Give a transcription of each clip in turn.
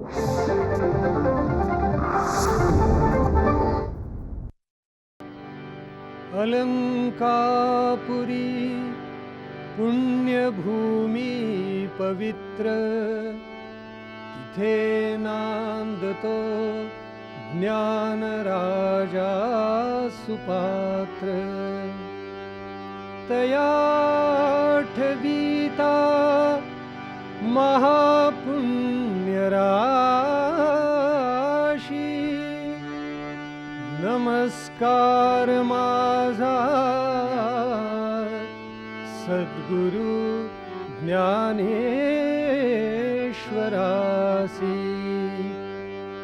अलंकापुरी पुण्यभूमी पवित्र। तिथे नांदतो ज्ञानराजा सुपात्र। तयाठवीता महा राशी नमस्कार माझा. सद्गुरु ज्ञानेश्वरासी.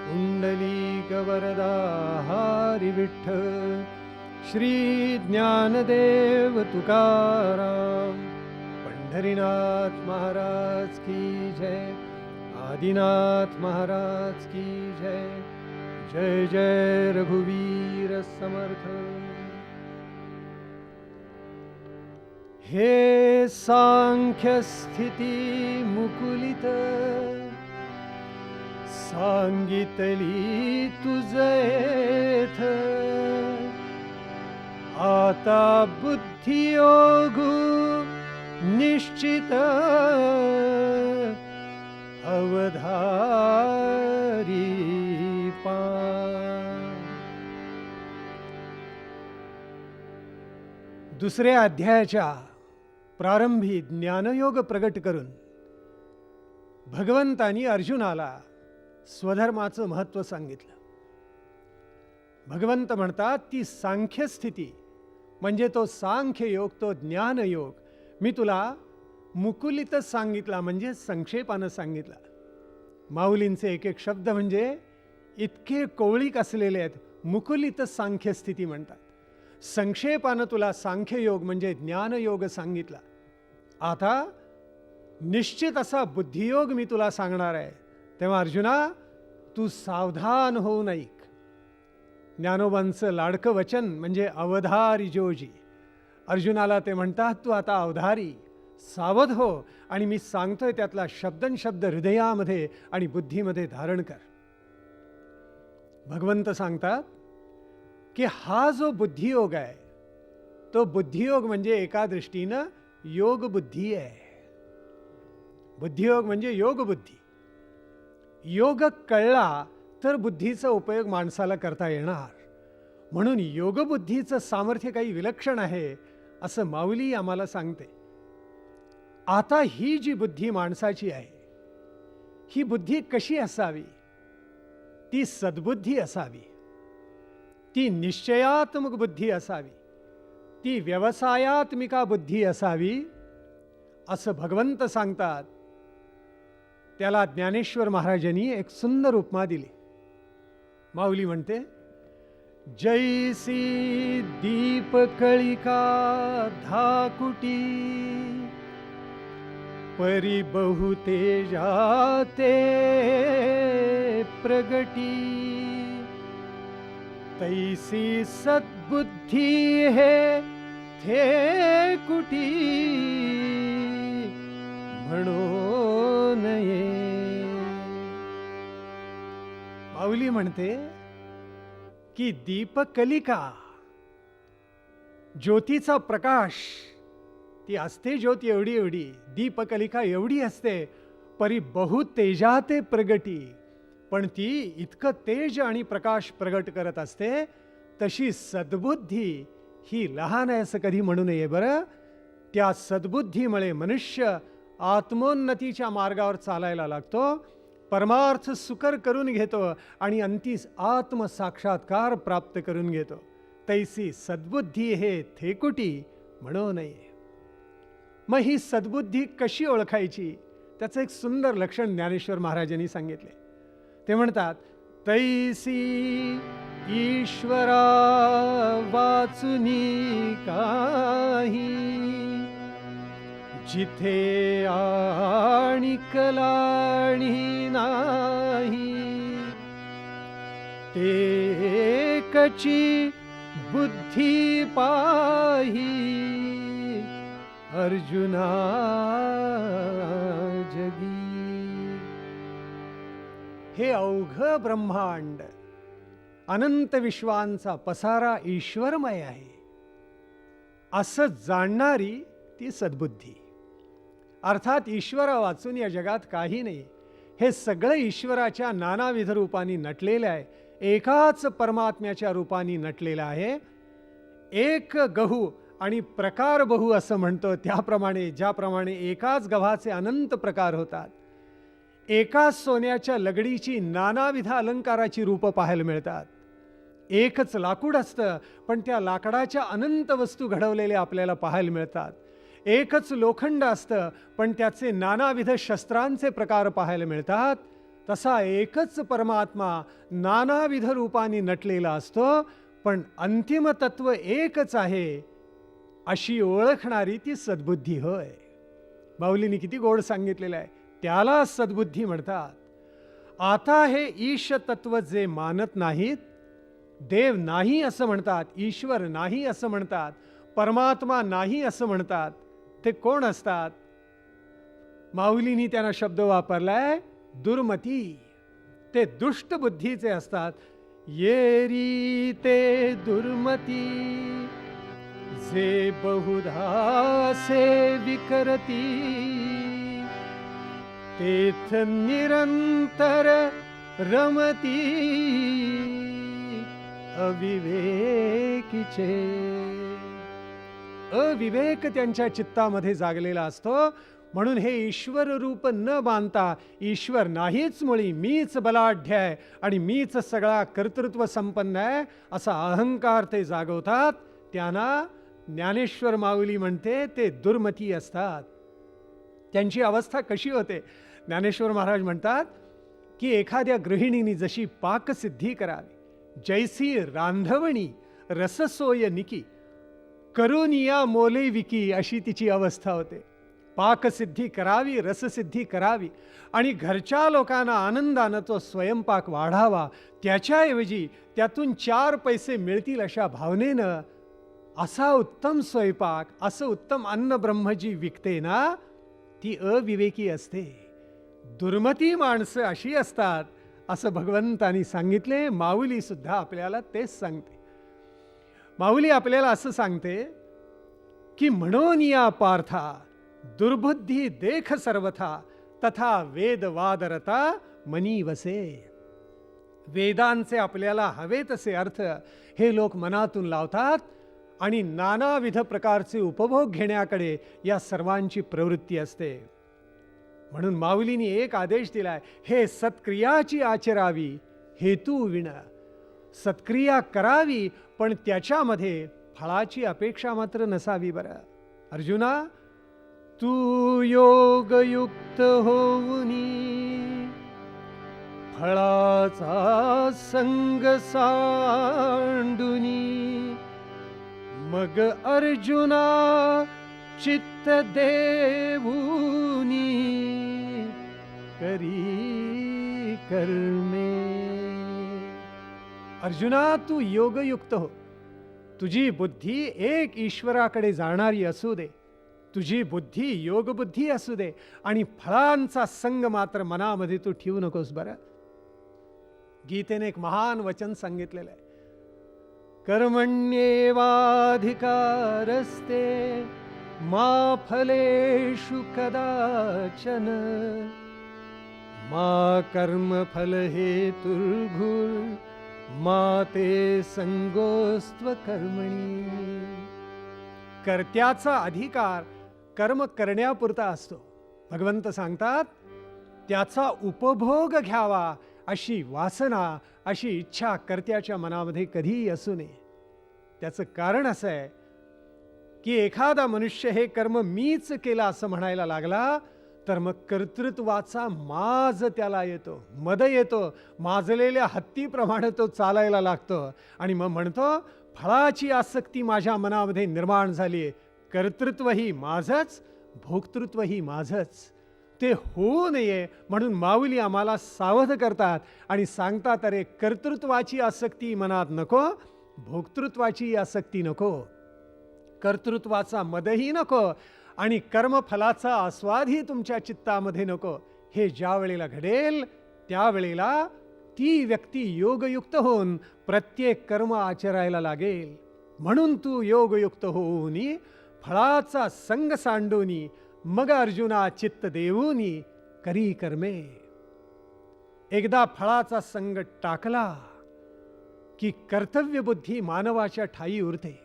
पुंडलीक वरदा हारी विठ्ठ श्री ज्ञानदेव तुकाराम. पंढरीनाथ महाराज की जय. आदिनाथ महाराज की जय जय जय रघुवीर समर्थ हे सांख्य स्थिती मुकुलित सांगितली तुझेथ आता बुद्धियोगु निश्चित अवधारी पा दुसऱ्या अध्यायाच्या प्रारंभी ज्ञानयोग प्रगट करून भगवंतानी अर्जुनाला स्वधर्माचं महत्त्व सांगितलं. भगवंत म्हणतात ती सांख्य स्थिती म्हणजे तो सांख्य योग तो ज्ञानयोग मी तुला मुकुलितच सांगितला म्हणजे संक्षेपानं सांगितला. माऊलींचे एक एक शब्द म्हणजे इतके कोवळीक असलेले आहेत मुकुलित सांख्य स्थिती म्हणतात. संक्षेपानं तुला सांख्ययोग म्हणजे ज्ञानयोग सांगितला. आता निश्चित असा बुद्धियोग मी तुला सांगणार आहे. तेव्हा अर्जुना तू सावधान होऊ ऐक ज्ञानोबांचं लाडकं वचन म्हणजे अवधारी जोजी अर्जुनाला ते म्हणतात तू आता अवधारी. सावध हो आणि मी सांगतोय त्यातला शब्दन शब्द हृदयामध्ये आणि बुद्धीमध्ये धारण कर. भगवंत सांगतात की हा जो बुद्धियोग आहे तो बुद्धियोग म्हणजे एका दृष्टीनं योग बुद्धी आहे. बुद्धियोग म्हणजे योग बुद्धी. योग कळला तर बुद्धीचा उपयोग माणसाला करता येणार. म्हणून योगबुद्धीचं सामर्थ्य काही विलक्षण आहे असं माऊली आम्हाला सांगते. आता ही जी बुद्धी माणसाची आहे ही बुद्धी कशी असावी? ती सद्बुद्धी असावी ती निश्चयात्मक बुद्धी असावी ती व्यवसायात्मिका बुद्धी असावी असं भगवंत सांगतात. त्याला ज्ञानेश्वर महाराजांनी एक सुंदर उपमा दिली. माऊली म्हणते जैसी दीपकळिका धाकुटी परी बहुतेजाते प्रगटी। तैसी सद्बुद्धी हे थे कुटी। म्हणो नये। माऊली म्हणते की दीपकलिका ज्योतीचा प्रकाश ती असते ज्योत एवढी एवढी दीपकलिका एवढी असते परी बहु तेजाते प्रगटी पण ती इतकं तेज आणि प्रकाश प्रगट करत असते तशी सद्बुद्धी ही लहान आहे असं कधी म्हणू नये बरं. त्या सद्बुद्धीमुळे मनुष्य आत्मोन्नतीच्या मार्गावर चालायला लागतो परमार्थ सुकर करून घेतो आणि अंतीस आत्मसाक्षात्कार प्राप्त करून घेतो. तैसी सद्बुद्धी हे थेकुटी म्हणू नये. मग ही सद्बुद्धी कशी ओळखायची? त्याचं एक सुंदर लक्षण ज्ञानेश्वर महाराजांनी सांगितले. ते म्हणतात तैसी ईश्वरा वाचुनी काही जिथे आणि कलाणी नाही ते कची बुद्धी पाही अर्जुना जगी। हे अवघ ब्रह्मांड अनंत विश्वांचा पसारा ईश्वरमय आहे. असं जाणणारी ती सद्बुद्धी. अर्थात ईश्वरा वाचून या जगात काही नाही. हे सगळं ईश्वराच्या नानाविध रूपांनी नटलेलं आहे. एकाच परमात्म्याच्या रूपाने नटलेलं आहे. एक गहू आणि प्रकार बहु असं म्हणतो त्याप्रमाणे ज्याप्रमाणे एकाच गव्हाचे अनंत प्रकार होतात. एकाच सोन्याच्या लगडीची नानाविध अलंकाराची रूपं पाहायला मिळतात. एकच लाकूड असतं पण त्या लाकडाच्या अनंत वस्तू घडवलेल्या आपल्याला पाहायला मिळतात. एकच लोखंड असतं पण त्याचे नानाविध शस्त्रांचे प्रकार पाहायला मिळतात. तसा एकच परमात्मा नानाविध रूपाने नटलेला असतो पण अंतिम तत्व एकच आहे अशी ओळखणारी ती सद्बुद्धी होय. माऊलीने किती गोड सांगितलेलं आहे. त्याला सद्बुद्धी म्हणतात. आता हे ईश तत्व जे मानत नाहीत देव नाही असं म्हणतात ईश्वर नाही असं म्हणतात परमात्मा नाही असं म्हणतात ते कोण असतात? माऊलीनी त्यांना शब्द वापरलाय दुर्मती. ते दुष्ट बुद्धीचे असतात. येरी ते दुर्मती. जे बहुधा से विकरती। तेथ निरंतर रमती। अविवेकीचे। अविवेक त्यांच्या चित्तामध्ये जागलेला असतो. म्हणून हे ईश्वर रूप न बांधता ईश्वर नाहीच मुळी मीच बलाढ्य आहे आणि मीच सगळा कर्तृत्व संपन्न आहे असा अहंकार ते जागवतात. त्यांना ज्ञानेश्वर माऊली म्हणते ते दुर्मती असतात. त्यांची अवस्था कशी होते? ज्ञानेश्वर महाराज म्हणतात की एखाद्या गृहिणीने जशी पाकसिद्धी करावी जैसी रांधवणी रससोय निकी करुनिया मोले विकी अशी तिची अवस्था होते. पाकसिद्धी करावी रससिद्धी करावी आणि घरच्या लोकांना आनंदानं तो स्वयंपाक वाढावा त्याच्याऐवजी त्यातून चार पैसे मिळतील अशा भावनेनं असा उत्तम स्वयंपाक असं उत्तम अन्न ब्रह्म जी विकते ना ती अविवेकी असते. दुर्मती माणसं अशी असतात असं भगवंतानी सांगितले माऊली सुद्धा आपल्याला तेच सांगते. माऊली आपल्याला असं सांगते की म्हणून या पार्था दुर्बुद्धी देख सर्वथा तथा वेदवादरता मनी वसे वेदांचे आपल्याला हवे तसे अर्थ हे लोक मनातून लावतात आणि नानाविध प्रकारचे उपभोग घेण्याकडे या सर्वांची प्रवृत्ती असते. म्हणून माऊलीने एक आदेश दिलाय हे सत्क्रियाची आचरावी हेतू विण. सत्क्रिया करावी पण त्याच्यामध्ये फळाची अपेक्षा मात्र नसावी बरं. अर्जुना तू योगयुक्त होऊनी. फळाचा संग सांडुनी. मग अर्जुना चित्त देवूनी करी कर्मे. अर्जुना तू योगयुक्त हो. तुझी बुद्धी एक ईश्वराकडे जाणारी असू दे. तुझी बुद्धी योगबुद्धी असू दे आणि फळांचा संग मात्र मनामध्ये तू ठेवू नकोस बरं. गीतेने एक महान वचन सांगितलेलं आहे. कर्मण्येवाधिकारस्ते मा फलेषु कदाचन। मा कर्मफलहेतुर्भुर् मा ते संगोस्त्व कर्मणी कर्त्याचा अधिकार कर्म करण्यापुरता असतो. भगवंत सांगतात त्याचा उपभोग घ्यावा अशी वासना अशी इच्छा कर्त्याच्या मनामध्ये कधीही असू नये. त्याचं कारण असं आहे की एखादा मनुष्य हे कर्म मीच केलं असं म्हणायला लागला तर मग कर्तृत्वाचा माज त्याला येतो मद येतो माजलेल्या हत्तीप्रमाणे तो चालायला लागतो. आणि मग म्हणतो फळाची आसक्ती माझ्या मनामध्ये निर्माण झाली आहे कर्तृत्वही माझंच भोक्तृत्वही माझंच. ते होऊ नये म्हणून माऊली आम्हाला सावध करतात आणि सांगतात अरे कर्तृत्वाची आसक्ती मनात नको भोक्तृत्वाची आसक्ती नको. कर्तृत्वाचा मदही नको आणि कर्मफलाचा आस्वादही तुमच्या चित्तामध्ये नको. हे ज्या वेळेला घडेल त्यावेळेला ती व्यक्ती योगयुक्त होऊन प्रत्येक कर्म आचरायला लागेल. म्हणून तू योगयुक्त होऊनी फळाचा संग सांडूनी मग अर्जुना चित्त देऊनी करी कर्मे. एकदा फळाचा संग टाकला की कर्तव्य बुद्धी मानवाच्या ठाई उरते.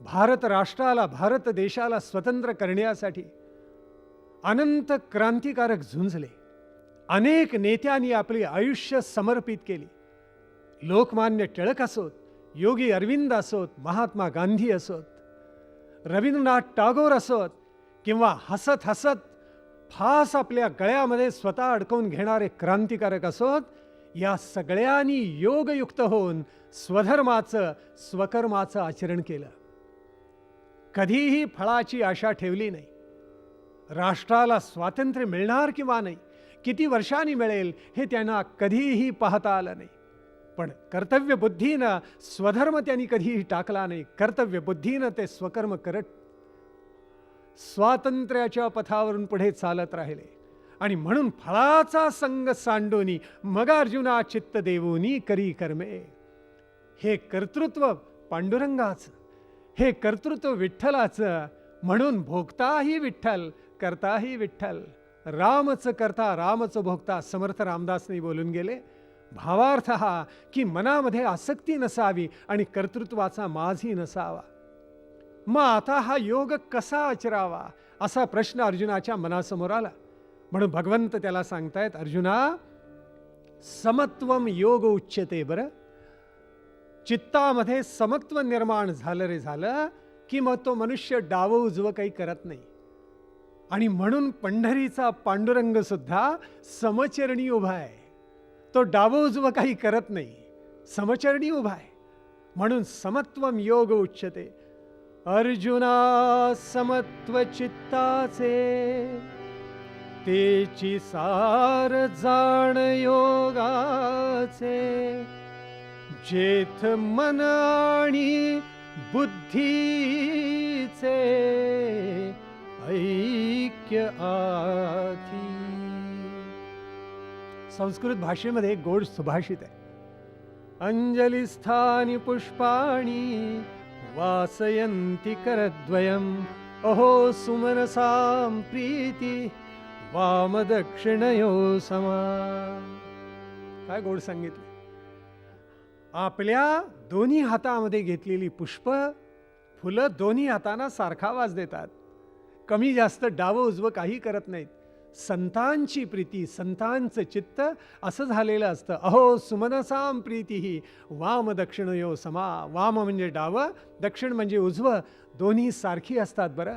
भारत राष्ट्राला भारत देशाला स्वतंत्र करण्यासाठी अनंत क्रांतिकारक झुंजले. अनेक नेत्यांनी आपले आयुष्य समर्पित केली. लोकमान्य टिळक असोत योगी अरविंद असोत महात्मा गांधी असोत रवींद्रनाथ टागोर असोत किंवा हसत हसत फास आपल्या गळ्यामध्ये स्वतः अडकवून घेणारे क्रांतिकारक असोत या सगळ्यांनी योगयुक्त होऊन स्वधर्माचं स्वकर्माचं आचरण केलं. कधीही फळाची आशा ठेवली नाही. राष्ट्राला स्वातंत्र्य मिळणार किंवा नाही किती वर्षांनी मिळेल हे त्यांना कधीही पाहता आलं नाही. पण कर्तव्यबुद्धीनं स्वधर्म त्यांनी कधीही टाकला नाही कर्तव्य बुद्धीनं ते स्वकर्म करत स्वातंत्र्याच्या पथावरून पुढे चालत राहिले. आणि म्हणून फळाचा संग सांडोनी मगार्जुना चित्त देवोनी करी कर्मे. हे कर्तृत्व पांडुरंगाचं हे कर्तृत्व विठ्ठलाचं म्हणून भोगताही विठ्ठल करताही विठ्ठल. रामच करता रामच भोगता समर्थ रामदासने बोलून गेले. भावार्थ हा की मनामध्ये आसक्ती नसावी आणि कर्तृत्वाचा माझही नसावा. मग आता हा योग कसा आचरावा? असा प्रश्न अर्जुनाच्या मनासमोर आला. म्हणून भगवंत त्याला सांगतायत अर्जुना समत्वम योग उच्यते बरं. चित्तामध्ये समत्व निर्माण झालं रे झालं की मग तो मनुष्य डावं उजवं काही करत नाही. आणि म्हणून पंढरीचा पांडुरंग सुद्धा समचरणी उभा आहे. तो डावं उजवं काही करत नाही समचरणी उभा आहे. म्हणून समत्वम योग उच्यते. अर्जुना समत्व चित्ताचे तेची सार जाण योगाचे. जेथ मन आणि बुद्धीचे ऐक्य आधी. संस्कृत भाषेमध्ये एक गोड सुभाषित आहे. अंजलिस्थानी पुष्पाणी वासयन्ति करद्वयम्। अहो सुमनसां प्रीती वामदक्षिणयो समा। काय गोड सांगितलं? आपल्या दोन्ही हातामध्ये घेतलेली पुष्प फुलं दोन्ही हातांना सारखा वाज देतात. कमी जास्त डावं उजवं काही करत नाहीत. संतांची प्रीती संतांचं चित्त असं झालेलं असतं. अहो सुमनसाम प्रीती ही वाम दक्षिण यो समा वाम म्हणजे डावं दक्षिण म्हणजे उजवं दोन्ही सारखी असतात बरं.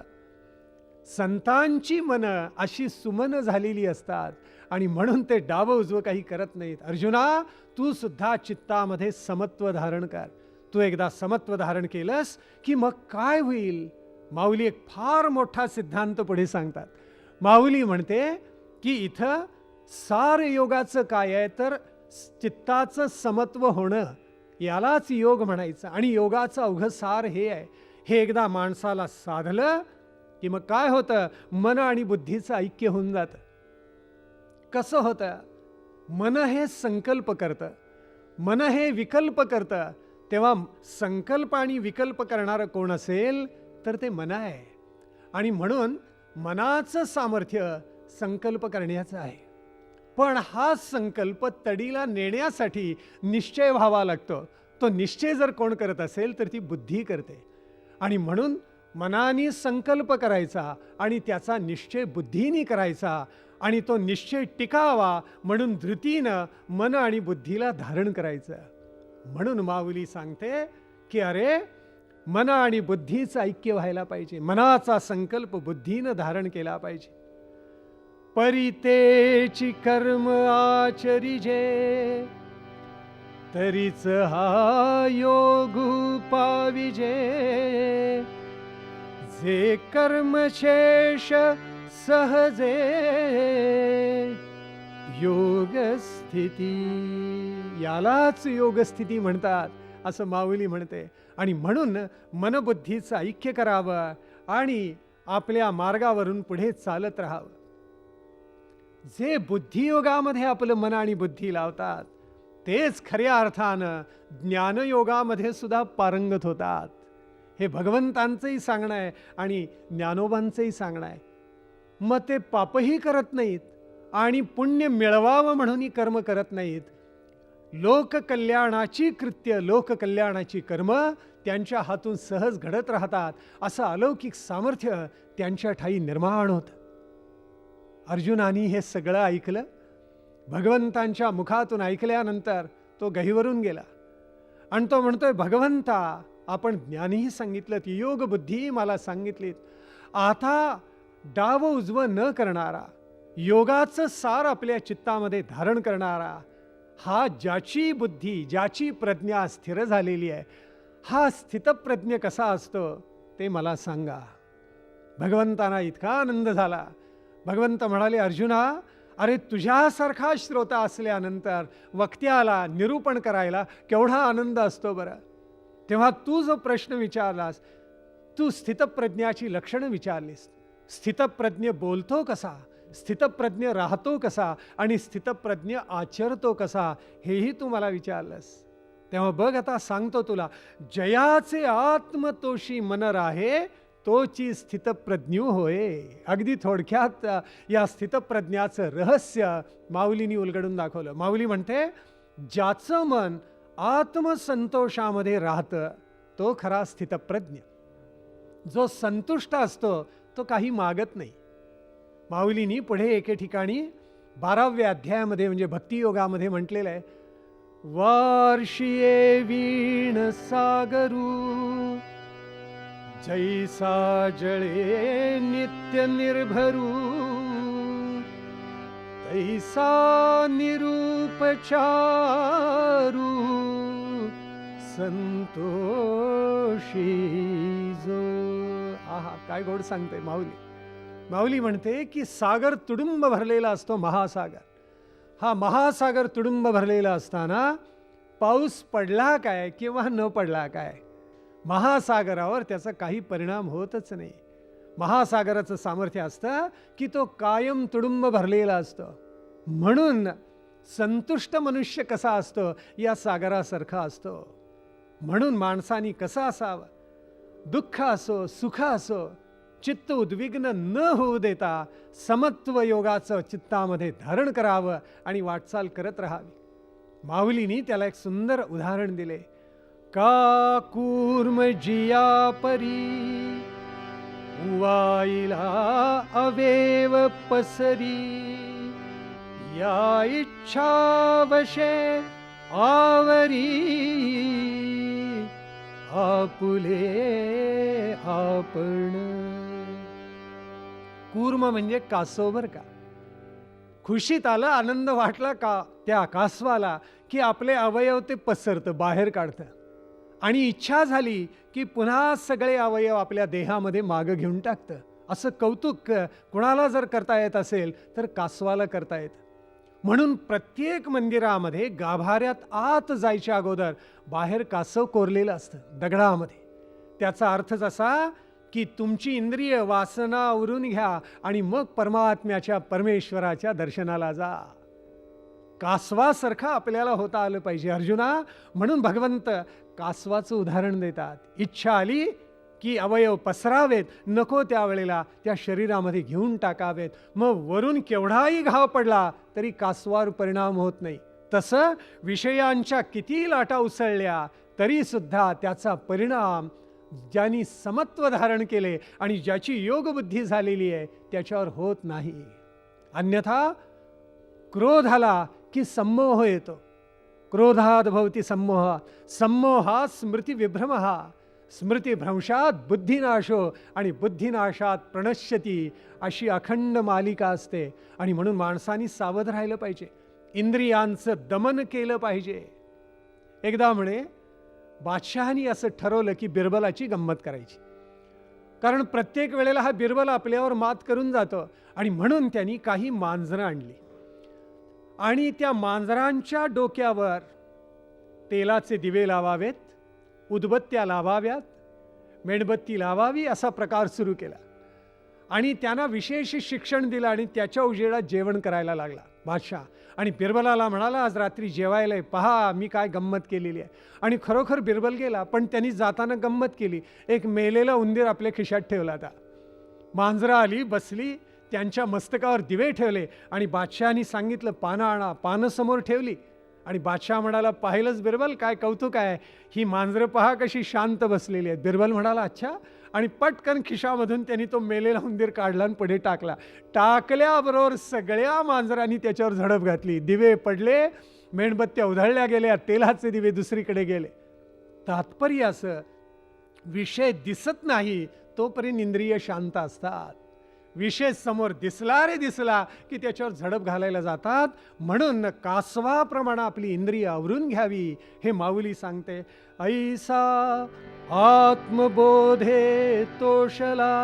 संतांची मनं अशी सुमन झालेली असतात आणि म्हणून ते डावं उजवं काही करत नाहीत. अर्जुना तू सुद्धा चित्तामध्ये समत्व धारण कर. तू एकदा समत्व धारण केलंस की मग काय होईल? माऊली एक फार मोठा सिद्धांत पुढे सांगतात. माऊली म्हणते की इथं सार योगाचं काय आहे तर चित्ताचं समत्व होणं यालाच योग म्हणायचं. आणि योगाचं अवघं सार हे आहे. हे एकदा माणसाला साधलं की मग काय होतं? मन आणि बुद्धीचं ऐक्य होऊन जातं. कसं होतं? मन हे संकल्प करतं. मन हे विकल्प करतं. तेव्हा संकल्प आणि विकल्प करणारं कोण असेल तर ते मन आहे आणि म्हणून मनाचं सामर्थ्य संकल्प करण्याचं आहे. पण हा संकल्प तडीला नेण्यासाठी निश्चय व्हावा लागतो. तो निश्चय जर कोण करत असेल तर ती बुद्धी करते. आणि म्हणून मनाने संकल्प करायचा आणि त्याचा निश्चय बुद्धीने करायचा आणि तो निश्चय टिकावा म्हणून धृतीनं मन आणि बुद्धीला धारण करायचं. म्हणून माऊली सांगते की अरे मन आणि बुद्धीचं ऐक्य व्हायला पाहिजे. मनाचा संकल्प बुद्धीनं धारण केला पाहिजे. परितेची कर्म आचरिजे तरीच हा योग पाविजे जे. कर्मशेष सहजे योगस्थिती यालाच योगस्थिती म्हणतात. असं माऊली म्हणते. आणि म्हणून मनबुद्धीचं ऐक्य करावं आणि आपल्या मार्गावरून पुढे चालत राहावं. जे बुद्धियोगामध्ये आपलं मन आणि बुद्धी लावतात तेच खऱ्या अर्थानं ज्ञानयोगामध्ये सुद्धा पारंगत होतात. हे भगवंतांचंही सांगणं आहे आणि ज्ञानोबांचंही सांगणं आहे. मग ते पापही करत नाहीत आणि पुण्य मिळवावं म्हणूनही कर्म करत नाहीत. लोककल्याणाची कृत्य लोककल्याणाची कर्म त्यांच्या हातून सहज घडत राहतात. असं अलौकिक सामर्थ्य त्यांच्या ठाई निर्माण होतं. अर्जुनानी हे सगळं ऐकलं. भगवंतांच्या मुखातून ऐकल्यानंतर तो गहीवरून गेला. आणि तो म्हणतोय भगवंता आपण ज्ञानीही सांगितलं ती योग बुद्धी मला सांगितलीत. आता डाव उजवं न करणारा योगाचं सार आपल्या चित्तामध्ये धारण करणारा हा ज्याची बुद्धी ज्याची प्रज्ञा स्थिर झालेली आहे हा स्थितप्रज्ञ कसा असतो ते मला सांगा. भगवंतांना इतका आनंद झाला. भगवंत म्हणाले अर्जुना अरे तुझ्यासारखा श्रोता असल्यानंतर वक्त्याला निरूपण करायला केवढा आनंद असतो बरं. तेव्हा तू जो प्रश्न विचारलास तू स्थितप्रज्ञाची लक्षणं विचारलीस. स्थितप्रज्ञ बोलतो कसा? स्थितप्रज्ञ राहतो कसा आणि स्थितप्रज्ञ आचरतो कसा हेही तू मला विचारलंस. तेव्हा बघ आता सांगतो तुला जयाचे आत्मतोषी मन राहे तोची स्थितप्रज्ञू होय. अगदी थोडक्यात या स्थितप्रज्ञाचं रहस्य माऊलीनी उलगडून दाखवलं. माऊली म्हणते ज्याचं मन आत्मसंतोषामध्ये राहतं तो खरा स्थितप्रज्ञ. जो संतुष्ट असतो तो काही मागत नाही. माऊलीनी पुढे एके ठिकाणी बाराव्या अध्यायामध्ये म्हणजे भक्तियोगामध्ये म्हटलेलं आहे वार्षिये वीण सागरू जैसा जळे नित्य निर्भरू तैसा निरूपचारू संतोषी जो. आहा काय गोड सांगते माऊली. माऊली म्हणते की सागर तुडुंब भरलेला असतो महासागर. हा महासागर तुडुंब भरलेला असताना पाऊस पडला काय किंवा न पडला काय? महासागरावर त्याचा काही परिणाम होतच नाही. महासागराचं सामर्थ्य असतं की तो कायम तुडुंब भरलेला असतो. म्हणून संतुष्ट मनुष्य कसा असतो या सागरासारखा असतो. म्हणून माणसानी कसा असावं? दुःख असो सुख असो चित्त उद्विग्न न होऊ देता समत्व योगाचं चित्तामध्ये धारण करावं आणि वाटचाल करत राहावी. माऊलीनी त्याला एक सुंदर उदाहरण दिले. का कूर्म जिया परी उवाईला अवेव पसरी या इच्छावशे आवरी आपुले आपण कूर्म म्हणजे कासोवर का? खुशीत आलं आनंद वाटला का? त्या कासवाला की आपले अवयव ते पसरतं बाहेर काढतं. आणि इच्छा झाली की पुन्हा सगळे अवयव आपल्या देहामध्ये मागं घेऊन टाकतं. असं कौतुक कुणाला जर करता येत असेल तर कासवाला करता येतं. म्हणून प्रत्येक मंदिरामध्ये गाभाऱ्यात आत जायच्या अगोदर बाहेर कासव कोरलेलं असतं दगडामध्ये. त्याचा अर्थच असा की तुमची इंद्रिय वासना आवरून घ्या आणि मग परमात्म्याच्या परमेश्वराच्या दर्शनाला जा. कासवासारखं आपल्याला होता आलं पाहिजे अर्जुना. म्हणून भगवंत कासवाचं उदाहरण देतात. इच्छा आली की अवयव पसरावेत नको त्यावेळेला त्या शरीरामध्ये घेऊन टाकावेत. मग वरून केवढाही घाव पडला तरी कासवावर परिणाम होत नाही. तसं विषयांच्या किती लाटा उसळल्या तरीसुद्धा त्याचा परिणाम ज्यांनी समत्व धारण केले आणि ज्याची योगबुद्धी झालेली आहे त्याच्यावर होत नाही. अन्यथा क्रोध आला की संमोह येतो. क्रोधात भवती संमोह संमोहात स्मृती विभ्रम. हा स्मृतीभ्रंशात बुद्धिनाशो आणि बुद्धिनाशात प्रणश्यती अशी अखंड मालिका असते आणि म्हणून माणसानी सावध राहिलं पाहिजे. इंद्रियांचं दमन केलं पाहिजे. एकदा म्हणे बादशहानी असं ठरवलं की बिरबलाची गंमत करायची. कारण प्रत्येक वेळेला हा बिरबल आपल्यावर मात करून जातो आणि म्हणून त्यांनी काही मांजरं आणली. आणि त्या मांजरांच्या डोक्यावर तेलाचे दिवे लावावेत उदबत्त्या लावाव्यात मेणबत्ती लावावी असा प्रकार सुरू केला. आणि त्यांना विशेष शिक्षण दिलं आणि त्याच्या उजेडात जेवण करायला लागला. बादशाह. आणि बिरबलाला म्हणाला आज रात्री जेवायला पहा मी काय गंमत केलेली आहे. आणि खरोखर बिरबल गेला पण त्यांनी जाताना गंमत केली. एक मेलेला उंदीर आपल्या खिशात ठेवला होता. मांजरं आली बसली त्यांच्या मस्तकावर दिवे ठेवले आणि बादशहानी सांगितलं पानं आणा. पानं समोर ठेवली. आणि बादशाह म्हणाला पाहिलंच बिरबल काय कौतुक आहे. ही मांजरं पहा कशी शांत बसलेली आहेत. बिरबल म्हणाला अच्छा आणि पटकन खिशामधून त्यांनी तो मेलेला उंदीर काढला आणि पुढे टाकला. टाकल्याबरोबर सगळ्या मांजरांनी त्याच्यावर झडप घातली. दिवे पडले मेणबत्त्या उधळल्या गेल्या तेलाचे दिवे दुसरीकडे गेले. तात्पर्य असं विषय दिसत नाही तोपर्यंत इंद्रिय शांत असतात. विषय समोर दिसला रे दिसला की त्याच्यावर झडप घालायला जातात. म्हणून कासवाप्रमाणे आपली इंद्रिय आवरून घ्यावी हे माऊली सांगते. ऐसा आत्मबोधे तोषला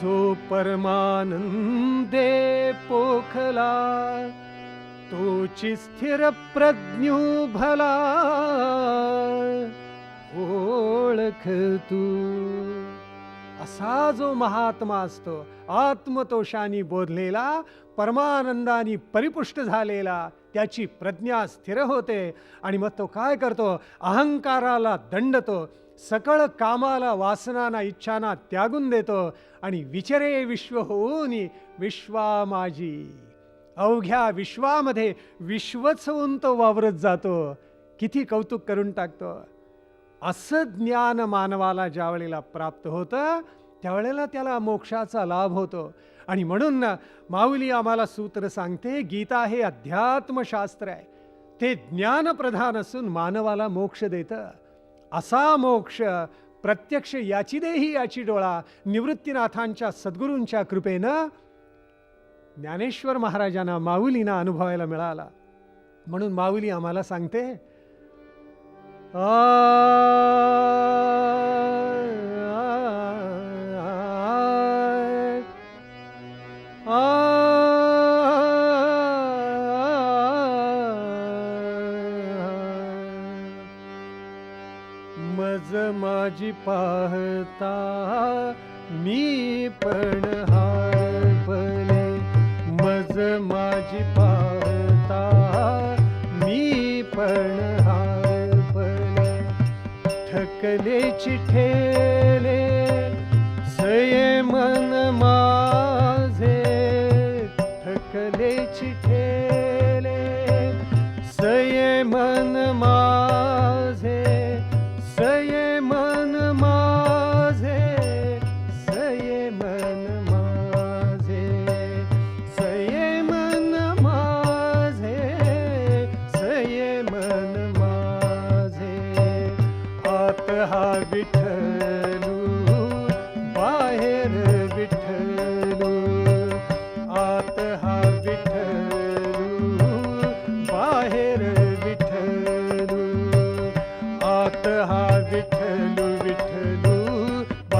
जो परमानंदे पोखला तोची स्थिर प्रज्ञू भला ओळख तू. असा जो महात्मा असतो. आत्मतोषाने बोधलेला परमानंदानी परिपुष्ट झालेला त्याची प्रज्ञा स्थिर होते. आणि मग तो काय करतो? अहंकाराला दंडतो. सकळ कामाला वासनाना इच्छाना त्यागून देतो. आणि विचरे विश्व होऊन विश्वा माझी अवघ्या विश्वामध्ये विश्वच होऊन तो वावरत जातो. किती कौतुक करून टाकतो. असं ज्ञान मानवाला ज्या वेळेला प्राप्त होतं त्यावेळेला त्याला मोक्षाचा लाभ होतो. आणि म्हणून ना माऊली आम्हाला सूत्र सांगते गीता हे अध्यात्मशास्त्र आहे. ते ज्ञानप्रधान असून मानवाला मोक्ष देतं. असा मोक्ष प्रत्यक्ष याची देही याची डोळा निवृत्तीनाथांच्या सद्गुरूंच्या कृपेनं ज्ञानेश्वर महाराजांना माऊलीना अनुभवायला मिळाला. म्हणून माऊली आम्हाला सांगते मज माझी पाहता मी पण हा ठकले चिठेले सये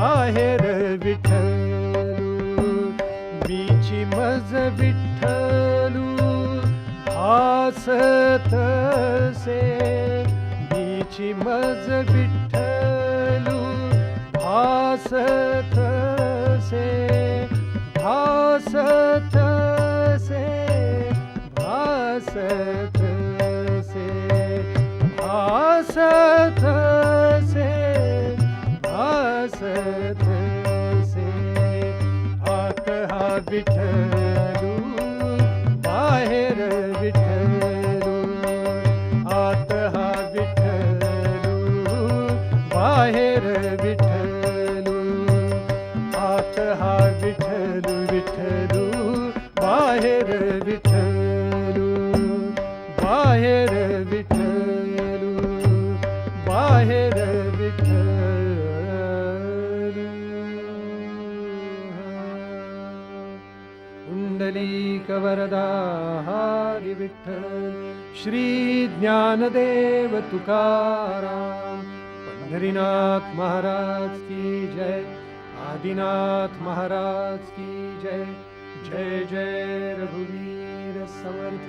बाहेर विठ्ठलू बीची मज विठ्ठलू भासत से बीची मज विठ्ठलू भासत से भासत से भासत से भासत से तुकाराम पंढरीनाथ महाराज की जय आदिनाथ महाराज की जय जय जय रघुवीर समर्थ.